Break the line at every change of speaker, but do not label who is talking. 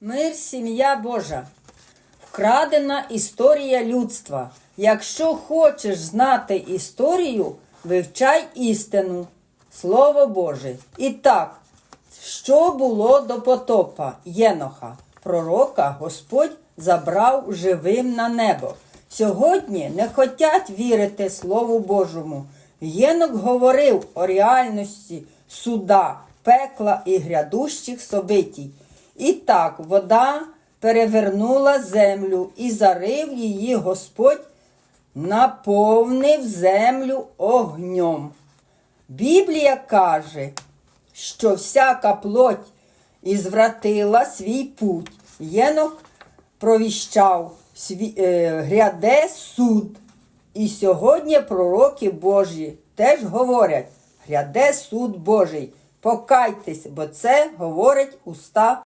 Мир, сім'я Божа. Вкрадена історія людства. Якщо хочеш знати історію, вивчай істину. Слово Боже. І так, що було до потопа Єноха? Пророка Господь забрав живим на небо. Сьогодні не хотять вірити Слову Божому. Єнок говорив о реальності суда, пекла і грядущих собитій. І так вода перевернула землю і зарив її Господь, наповнив землю огнем. Біблія каже, що всяка плоть ізвратила свій путь. Єнох провіщав сві, е, гряде суд. І сьогодні пророки Божі теж говорять: гряде суд Божий. Покайтесь, бо це говорить уста